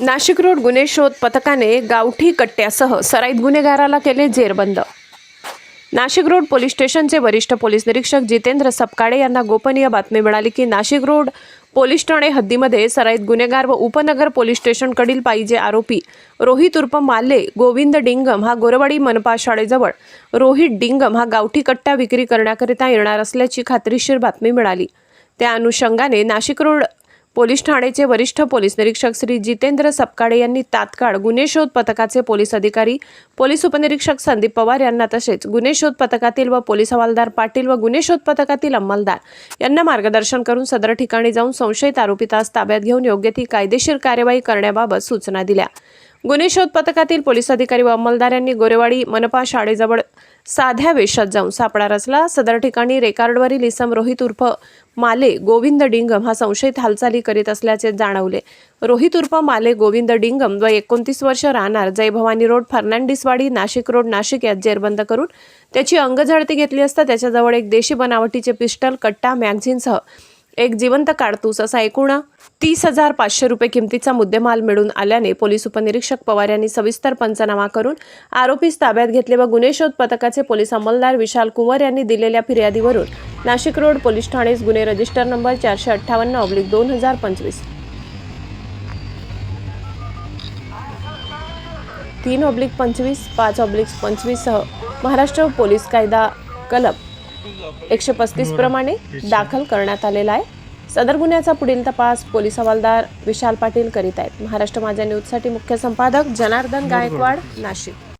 Nashik road गुन्हे शोध पथकाने गावठी कट्ट्यासह सराईत गुन्हेगाराला केले जेरबंद. नाशिक रोड पोलीस स्टेशनचे वरिष्ठ पोलीस निरीक्षक जितेंद्र सपकाळे यांना गोपनीय बातमी मिळाली की नाशिक रोड पोलीस ठाणे हद्दीमध्ये सराईत गुन्हेगार व उपनगर पोलीस स्टेशनकडील पाहिजे आरोपी रोहित उर्फ माले गोविंद डिंगम हा गोरवाडी मनपा शाळेजवळ रोहित डिंगम हा गावठी कट्टा विक्री करण्याकरिता येणार असल्याची खात्रीशीर बातमी मिळाली. त्या अनुषंगाने नाशिक रोड पोलीस ठाणेचे वरिष्ठ पोलीस निरीक्षक श्री जितेंद्र सपकाळे यांनी तात्काळ गुन्हे शोध पथकाचे पोलीस अधिकारी पोलीस उपनिरीक्षक संदीप पवार यांना तसेच गुन्हे शोध पथकातील व पोलीस हवालदार पाटील व गुन्हे शोध पथकातील अंमलदार यांना मार्गदर्शन करून सदर ठिकाणी जाऊन संशयित आरोपितास ताब्यात घेऊन योग्य ती कायदेशीर कार्यवाही करण्याबाबत सूचना दिल्या. गुन्हे शोध पथकातील पोलीस अधिकारी व अंमलदार यांनी गोरेवाडी मनपा शाळेजवळ साध्या वेशात जाऊन सापळा रचला. सदर ठिकाणी रेकॉर्डवरील इसम रोहित उर्फ माले गोविंद डिंगम हा संशयित हालचाली करीत असल्याचे जाणवले. रोहित उर्फ माले गोविंद डिंगम व एकोणतीस वर्ष राहणार जय भवानी रोड फर्नांडिसवाडी नाशिक रोड नाशिक यात जेरबंद करून त्याची अंगझडती घेतली असता त्याच्याजवळ एक देशी बनावटीचे पिस्टल कट्टा मॅगझिनसह एक जिवंत काडतूस असा एकूण तीस हजार पाचशे रुपये किमतीचा मुद्देमाल मिळून आल्याने पोलीस उपनिरीक्षक पवार यांनी सविस्तर पंचनामा करून आरोपीस ताब्यात घेतले व गुन्हे शोध पथकाचे पोलीस अंमलदार विशाल कुंवर यांनी दिलेल्या फिर्यादीवरून नाशिक रोड पोलीस ठाणेस गुन्हे रजिस्टर नंबर चारशे अठ्ठावन्न ऑब्लिक दोन हजार पंचवीस. तीन ऑब्लिक पंचवीस पाच ऑब्लिक पंचवीससह महाराष्ट्र पोलीस कायदा कलम एकशे पस्तीस प्रमाणे दाखल करण्यात आलेला आहे. सदर गुन्ह्याचा पुढील तपास पोलीस हवालदार विशाल पाटील करीत आहेत. महाराष्ट्र माझ्या न्यूजसाठी मुख्य संपादक जनार्दन गायकवाड नाशिक.